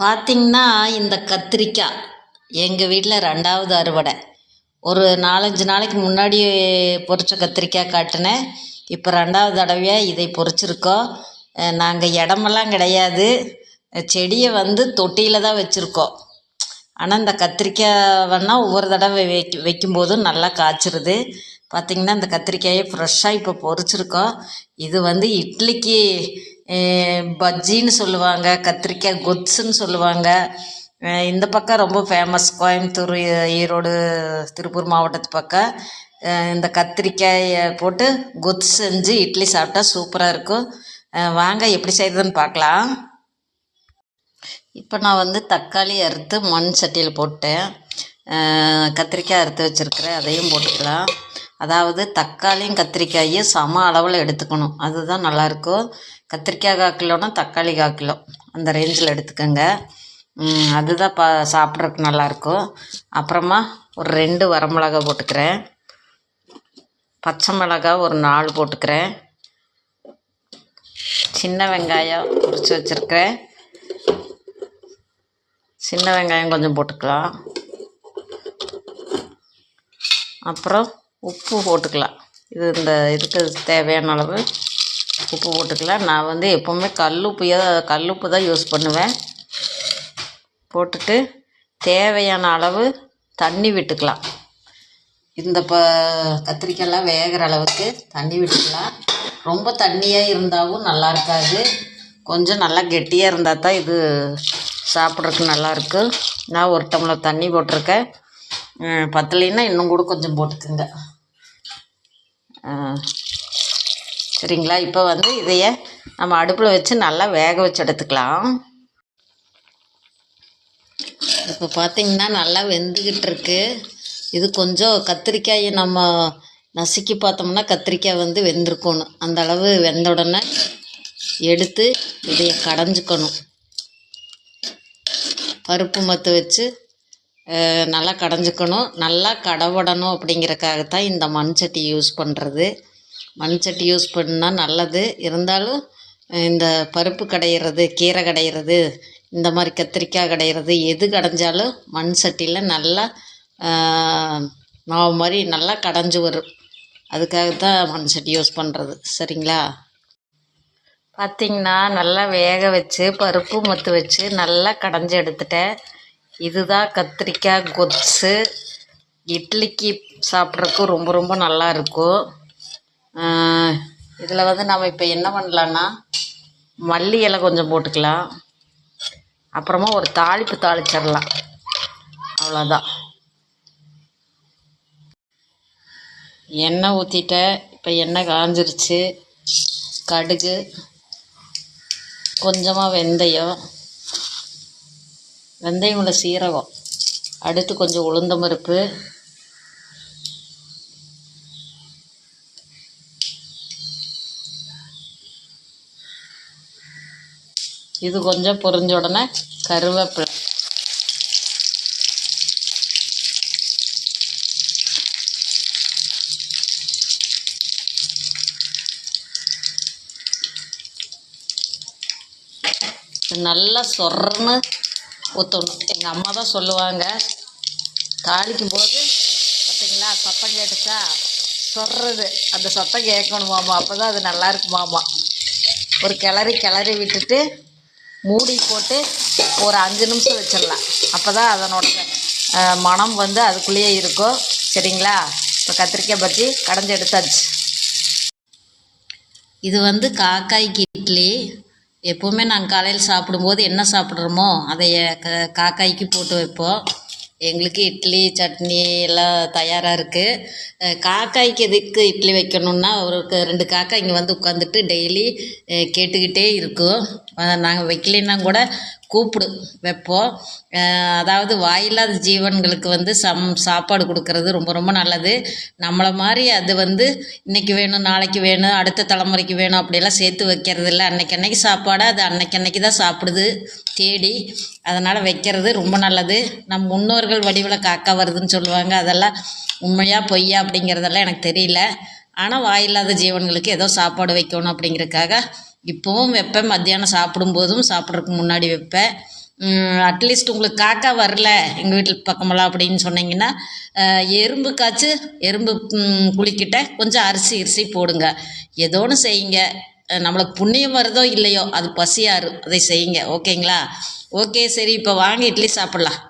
பார்த்திங்கன்னா இந்த கத்திரிக்காய். எங்கள் வீட்டில் ரெண்டாவது அறுவடை. ஒரு நாலஞ்சு நாளைக்கு முன்னாடி பொரிச்ச கத்திரிக்காய் காட்டினேன். இப்போ ரெண்டாவது தடவையாக இதை பொரிச்சிருக்கோம். நாங்கள் இடமெல்லாம் கிடையாது. செடியை வந்து தொட்டியில் தான் வச்சுருக்கோம். ஆனால் இந்த கத்திரிக்காய் வேணால் ஒவ்வொரு தடவை வைக்க வைக்கும்போதும் நல்லா காய்ச்சிருது. பார்த்திங்கன்னா இந்த கத்திரிக்காயை ஃப்ரெஷ்ஷாக இப்போ பொரிச்சிருக்கோம். இது வந்து இட்லிக்கு பஜ்ஜின்னு சொல்லுவாங்க கத்திரிக்காய் கொத்ஸுன்னு சொல்லுவாங்க. இந்த பக்கம் ரொம்ப ஃபேமஸ் கோயம்புத்தூர் ஈரோடு திருப்பூர் மாவட்டத்து பக்கம். இந்த கத்திரிக்காயை போட்டு கொத்து செஞ்சு இட்லி சாப்பிட்டா சூப்பராக இருக்கும். வாங்க எப்படி செய்கிறதுன்னு பார்க்கலாம். இப்போ நான் வந்து தக்காளி அறுத்து மண் சட்டியில் போட்டேன். கத்திரிக்காய் அறுத்து வச்சுருக்கிறேன் அதையும் போட்டுக்கலாம். அதாவது தக்காளியும் கத்திரிக்காயும் சம அளவில் எடுத்துக்கணும். அதுதான் நல்லாயிருக்கும் கத்திரிக்காய் கால் கிலோனா தக்காளி கால் கிலோ அந்த ரேஞ்சில் எடுத்துக்கோங்க. அதுதான் பா சாப்பிட்றதுக்கு நல்லாயிருக்கும். அப்புறமா ஒரு ரெண்டு வரமிளகா போட்டுக்கிறேன். பச்சை மிளகாய் ஒரு நாலு போட்டுக்கிறேன். சின்ன வெங்காயம் உரிச்சு வச்சுருக்கிறேன். சின்ன வெங்காயம் கொஞ்சம் போட்டுக்கலாம். அப்புறம் உப்பு போட்டுக்கலாம். இது இந்த இதுக்கு தேவையான அளவு உப்பு போட்டுக்கலாம். நான் வந்து எப்போவுமே கல் உப்பையாக கல் உப்பு தான் யூஸ் பண்ணுவேன். போட்டுட்டு தேவையான அளவு தண்ணி விட்டுக்கலாம். இந்த ப கத்திரிக்காயெல்லாம் வேகிற அளவுக்கு தண்ணி விட்டுக்கலாம். ரொம்ப தண்ணியாக இருந்தாலும் நல்லா இருக்காது. கொஞ்சம் நல்லா கெட்டியாக இருந்தால் தான் இது சாப்பிட்றதுக்கு நல்லாயிருக்கு நான் ஒரு டம்ளர் தண்ணி போட்டிருக்கேன். பத்தலைன்னா இன்னும் கூட கொஞ்சம் போட்டுக்குங்க. சரிங்களா இப்போ வந்து இதைய நம்ம அடுப்பில் வச்சு நல்லா வேக வச்சு எடுத்துக்கலாம். இப்போ பார்த்தீங்கன்னா நல்லா வெந்துக்கிட்டு இருக்கு இது கொஞ்சம் கத்திரிக்காயை நம்ம நசுக்கி பார்த்தோம்னா கத்திரிக்காய் வந்து வெந்திருக்கணும் அந்த அளவு வெந்த உடனே எடுத்து இதைய கடைஞ்சிக்கணும். பருப்பு மத்து வச்சு நல்லா கடைஞ்சிக்கணும். நல்லா கடவுடணும் அப்படிங்கிறக்காகத்தான் இந்த மண் சட்டி யூஸ் பண்ணுறது மண் சட்டி யூஸ் பண்ணால் நல்லது. இருந்தாலும் இந்த பருப்பு கடையிறது கீரை கடையிறது இந்த மாதிரி கத்திரிக்காய் கடையிறது எது கடைஞ்சாலும் மண் சட்டியில் நல்லா மாவு மாதிரி நல்லா கடைஞ்சி வரும். அதுக்காகத்தான் மண் சட்டி யூஸ் பண்ணுறது சரிங்களா? பார்த்திங்கன்னா நல்லா வேக வச்சு பருப்பு மத்து வச்சு நல்லா கடைஞ்சி எடுத்துட்டேன். இதுதான் கத்திரிக்காய் கொத்து. இட்லிக்கு சாப்பிட்றதுக்கு ரொம்ப ரொம்ப நல்லா இருக்கும். இதில் வந்து நம்ம இப்போ என்ன பண்ணலான்னா மல்லி இலை கொஞ்சம் போட்டுக்கலாம். அப்புறமா ஒரு தாளிப்பு தாளிச்சிடலாம். அவ்வளோதான் எண்ணெய் ஊற்றிட்டேன் இப்போ எண்ணெய் காஞ்சிருச்சு. கடுகு கொஞ்சமாக வெந்தயம் வெந்தயம் உள்ள சீரகம் அடுத்து கொஞ்சம் உளுந்தம் இது கொஞ்சம் பொரிஞ்ச உடனே கருவேப்பிலை. நல்லா சொர்ன்னு ஊற்றணும் எங்கள் அம்மா தான் சொல்லுவாங்க தாளிக்கும் போது பார்த்தீங்களா சத்தம் கேட்டுச்சா? சொர்றது. அந்த சத்தம் கேட்கணுமாமா அப்போ தான் அது நல்லா இருக்குமாமா. ஒரு கிளறி கிளறி விட்டுட்டு மூடி போட்டு ஒரு அஞ்சு நிமிஷம் வச்சிடலாம். அப்போ தான் அதனோட மனம் மணம் வந்து அதுக்குள்ளேயே இருக்கும். சரிங்களா? இப்போ கத்திரிக்காய் பஜ்ஜி கடைஞ்சி எடுத்தாச்சு. இது வந்து காக்காய்க்கு இட்லி. எப்போவுமே நாங்கள் காலையில் சாப்பிடும்போது என்ன சாப்பிட்றோமோ அதை க காக்காய்க்கு போட்டு வைப்போம். எங்களுக்கு இட்லி சட்னி எல்லாம் தயாராக இருக்குது காக்காய்க்கு எதுக்கு இட்லி வைக்கணும்னா ஒரு க- ரெண்டு காக்காய் இங்கே வந்து உட்காந்துட்டு டெய்லி கேட்டுக்கிட்டே இருக்கும். நாங்கள் வைக்கலைன்னா கூட கூப்பிடு. வைப்போம். அதாவது வாயில்லாத ஜீவன்களுக்கு வந்து சம் சாப்பாடு கொடுக்கறது ரொம்ப ரொம்ப நல்லது. நம்மளை மாதிரி அது வந்து இன்றைக்கி வேணும் நாளைக்கு வேணும் அடுத்த தலைமுறைக்கு வேணும் அப்படியெல்லாம் சேர்த்து வைக்கிறது இல்லை அன்னைக்கு அன்னைக்கு சாப்பாடு அது அன்னைக்கு அன்னைக்கு தான் சாப்பிடுது தேடி. அதனால் வைக்கிறது ரொம்ப நல்லது. நம் முன்னோர்கள் வடிவில் காக்கா வருதுன்னு சொல்லுவாங்க. அதெல்லாம் உண்மையாக பொய்யா அப்படிங்கிறதெல்லாம் எனக்கு தெரியல. ஆனால் வாயில்லாத ஜீவன்களுக்கு ஏதோ சாப்பாடு வைக்கணும் அப்படிங்கிறதுக்காக இப்போவும் வைப்பேன். மத்தியானம் சாப்பிடும்போதும் சாப்பிட்றதுக்கு முன்னாடி வைப்பேன். அட்லீஸ்ட் உங்களுக்கு காக்கா வரல எங்கள் வீட்டில் பக்கமெல்லாம் அப்படின்னு சொன்னீங்கன்னா எறும்பு காய்ச்சி எறும்பு குளிக்கிட்ட கொஞ்சம் அரிசி அரிசி போடுங்க. ஏதோ ஒன்று செய்யுங்க. நம்மளுக்கு புண்ணியம் வருதோ இல்லையோ அது பசியாரு. அதை செய்யுங்க. ஓகேங்களா? ஓகே சரி இப்போ வாங்க இட்லி சாப்பிட்லாம்.